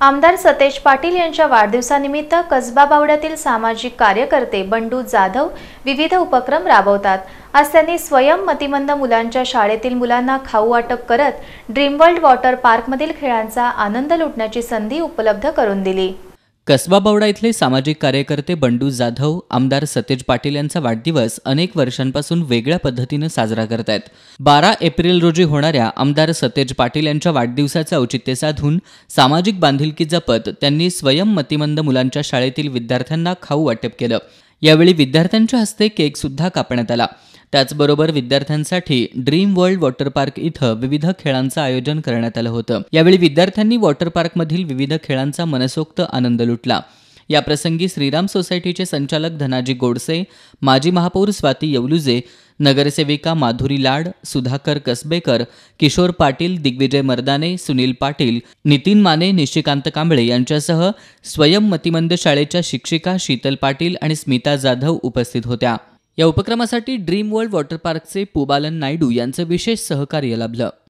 आमदार सतेज पाटील यांच्या वाढदिवसानिमित्त कसबा बावड्यातील सामाजिक कार्यकर्ते बंडू जाधव विविध उपक्रम राबवतात. आज त्यांनी स्वयं मतिमंद मुलांच्या शाळेतील मुलांना खाऊ वाटप करत ड्रीमवर्ल्ड वॉटर पार्कमधील खेळांचा आनंद लुटण्याची संधी उपलब्ध करून दिली. कसबाबावडा इथले सामाजिक कार्यकर्ते बंडू जाधव आमदार सतेज पाटील यांचा वाढदिवस अनेक वर्षांपासून वेगळ्या पद्धतीनं साजरा करत आहेत. बारा एप्रिल रोजी होणाऱ्या आमदार सतेज पाटील यांच्या वाढदिवसाचं औचित्य साधून सामाजिक बांधिलकी जपत त्यांनी स्वयं मतिमंद मुलांच्या शाळेतील विद्यार्थ्यांना खाऊ वाटप केलं. यावेळी विद्यार्थ्यांच्या हस्ते केक सुद्धा कापण्यात आला. त्याचबरोबर विद्यार्थ्यांसाठी ड्रीम वर्ल्ड वॉटर पार्क इथं विविध खेळांचं आयोजन करण्यात आलं होतं. यावेळी विद्यार्थ्यांनी वॉटर पार्कमधील विविध खेळांचा मनसोक्त आनंद लुटला. याप्रसंगी श्रीराम सोसायटीचे संचालक धनाजी गोडसे माजी महापौर स्वाती येवलुजे नगरसेविका माधुरी लाड सुधाकर कसबेकर किशोर पाटील दिग्विजय मर्दाने सुनील पाटील नितीन माने निशिकांत कांबळे यांच्यासह स्वयं मतिमंद शाळेच्या शिक्षिका शीतल पाटील आणि स्मिता जाधव उपस्थित होत्या. या उपक्रमासाठी ड्रीम वर्ल्ड वॉटर पार्कचे पुबालन नायडू यांचं विशेष सहकार्य लाभलं.